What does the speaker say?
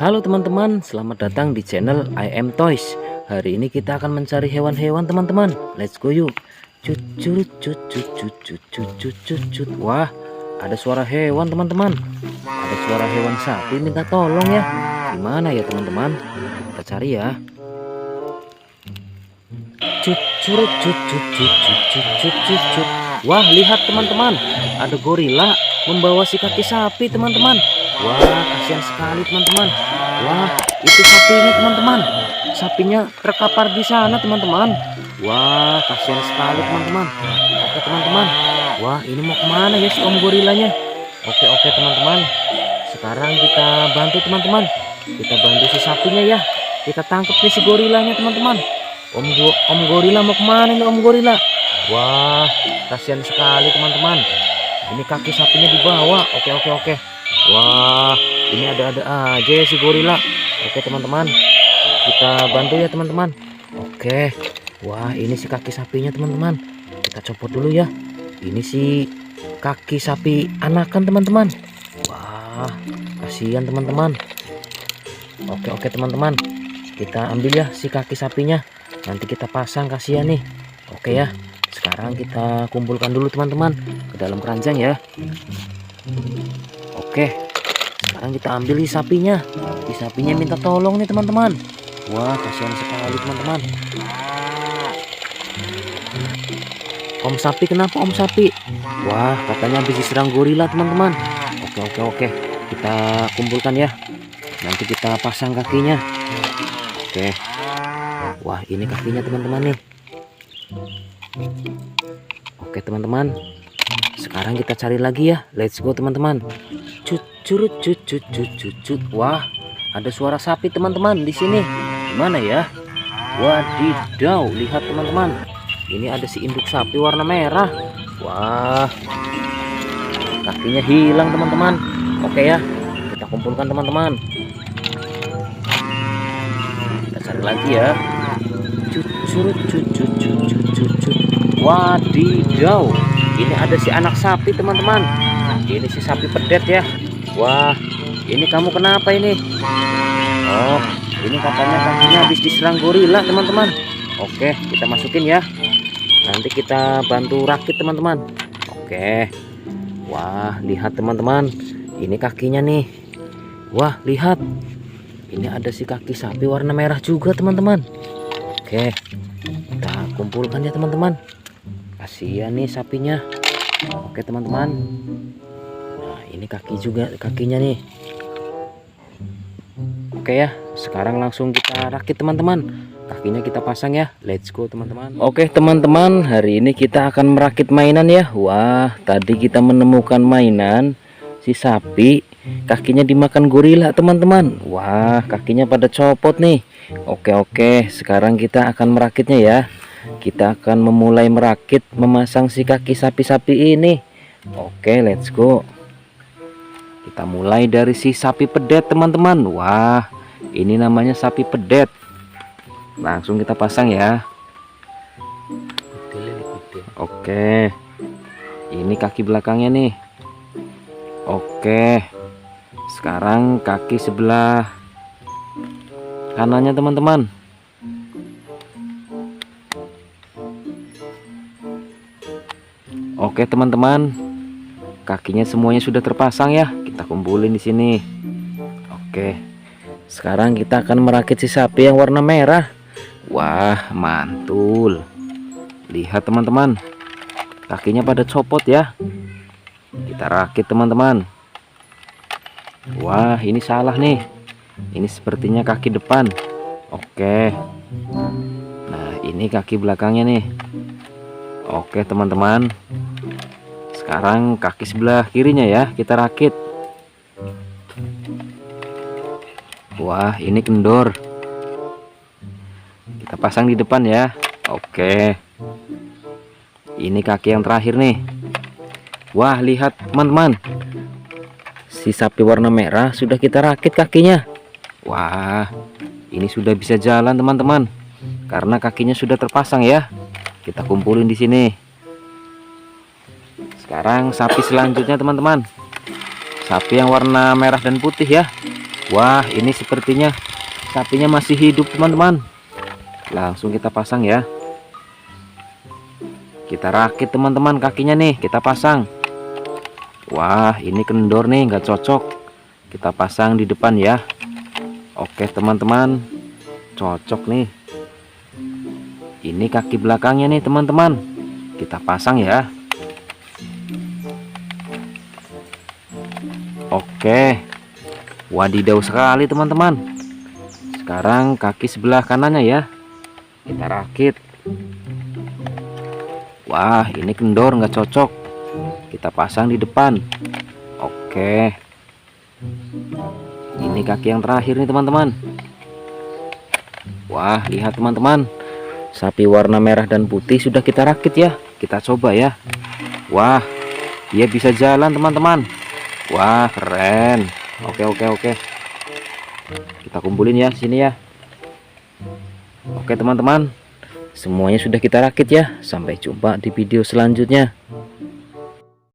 Halo teman-teman, selamat datang di channel I Am Toys. Hari ini kita akan mencari hewan-hewan teman-teman. Let's go yuk. Cucut cucut cucut cucut. Wah, ada suara hewan teman-teman. Ada suara hewan sapi minta tolong ya. Gimana ya teman-teman? Kita cari ya. Cucut cucut cucut cucut. Wah, lihat teman-teman. Ada gorila membawa si kaki sapi teman-teman. Wah, kasihan sekali teman-teman. Wah, itu sapinya teman-teman. Sapinya terkapar di sana teman-teman. Wah, kasihan sekali teman-teman. Oke teman-teman. Wah, ini mau ke mana ya si om gorilanya? Oke oke teman-teman. Sekarang kita bantu teman-teman. Kita bantu si sapinya ya. Kita tangkap nih si gorilanya teman-teman. Om go om gorila mau ke mana nih om gorila? Wah, kasihan sekali teman-teman. Ini kaki sapinya dibawa. Oke oke oke. Wah, ini ada-ada aja si gorila. Oke teman-teman, kita bantu ya teman-teman. Oke, wah ini si kaki sapinya teman-teman. Kita copot dulu ya. Ini si kaki sapi anakan teman-teman. Wah, kasihan teman-teman. Oke oke teman-teman, kita ambil ya si kaki sapinya. Nanti kita pasang kasihan nih. Oke ya. Sekarang kita kumpulkan dulu teman-teman ke dalam keranjang ya. Oke, sekarang kita ambil si sapinya. Si sapinya minta tolong nih teman-teman. Wah, kasihan sekali teman-teman. Om sapi kenapa om sapi? Wah, katanya habis diserang gorila teman-teman. Oke, oke, oke. Kita kumpulkan ya. Nanti kita pasang kakinya. Oke. Wah, ini kakinya teman-teman nih. Oke, teman-teman. Sekarang kita cari lagi ya. Let's go teman-teman. Cut curut cut cut cut cut cut. Wah, ada suara sapi teman-teman di sini. Gimana ya? Wadidaw, lihat teman-teman. Ini ada si induk sapi warna merah. Wah. Kakinya hilang teman-teman. Oke ya. Kita kumpulkan teman-teman. Kita cari lagi ya. Cut curut cut cut. Wadidaw. Ini ada si anak sapi teman-teman. Ini si sapi pedet ya. Wah, ini kamu kenapa ini? Oh, ini katanya kakinya habis diserang gorila teman-teman. Oke, kita masukin ya. Nanti kita bantu rakit teman-teman. Oke. Wah, lihat teman-teman. Ini kakinya nih. Wah, lihat. Ini ada si kaki sapi warna merah juga teman-teman. Oke. Kita kumpulkan ya teman-teman. Kasihan nih sapinya. Oke teman-teman. Ini kaki juga kakinya nih. Oke ya. Sekarang langsung kita rakit teman-teman. Kakinya kita pasang ya. Let's go teman-teman. Oke teman-teman. Hari ini kita akan merakit mainan ya. Wah tadi kita menemukan mainan si sapi. Kakinya dimakan gorila teman-teman. Wah kakinya pada copot nih. Oke oke. Sekarang kita akan merakitnya ya kita akan memulai merakit memasang si kaki sapi-sapi ini oke let's go kita mulai dari si sapi pedet teman-teman. Wah ini namanya sapi pedet. Langsung kita pasang ya. Oke. Ini kaki belakangnya nih. Oke. Sekarang kaki sebelah kanannya teman-teman. Oke teman-teman, kakinya semuanya sudah terpasang ya. Kita kumpulin di sini. Oke, sekarang kita akan merakit si sapi yang warna merah. Wah, mantul. Lihat teman-teman, kakinya pada copot ya. Kita rakit teman-teman. Wah, ini salah nih. Ini sepertinya kaki depan. Oke. Nah, ini kaki belakangnya nih. Oke teman-teman Sekarang kaki sebelah kirinya ya Kita rakit Wah ini kendor. Kita pasang di depan ya. Oke. Ini kaki yang terakhir nih. Wah lihat teman-teman. Si sapi warna merah sudah kita rakit kakinya. Wah Ini sudah bisa jalan teman-teman. Karena kakinya sudah terpasang ya. Kita kumpulin di sini. Sekarang sapi selanjutnya teman-teman. Sapi yang warna merah dan putih ya Wah, ini sepertinya sapinya masih hidup, teman-teman. Langsung kita pasang ya. Kita rakit, teman-teman, kakinya nih, kita pasang. Wah, ini kendor nih, nggak cocok. Kita pasang di depan ya. Oke, teman-teman. Cocok nih. Ini kaki belakangnya nih, teman-teman. Kita pasang ya. Oke. Wadidaw sekali teman-teman. Sekarang kaki sebelah kanannya ya. Kita rakit. Wah, ini kendor nggak cocok. Kita pasang di depan. Oke. Ini kaki yang terakhir nih teman-teman. Wah, lihat teman-teman. Sapi warna merah dan putih sudah kita rakit ya. Kita coba ya. Wah, dia bisa jalan teman-teman. Wah, keren. Oke, oke, oke. Kita kumpulin ya sini ya. Oke, teman-teman. Semuanya sudah kita rakit ya. Sampai jumpa di video selanjutnya.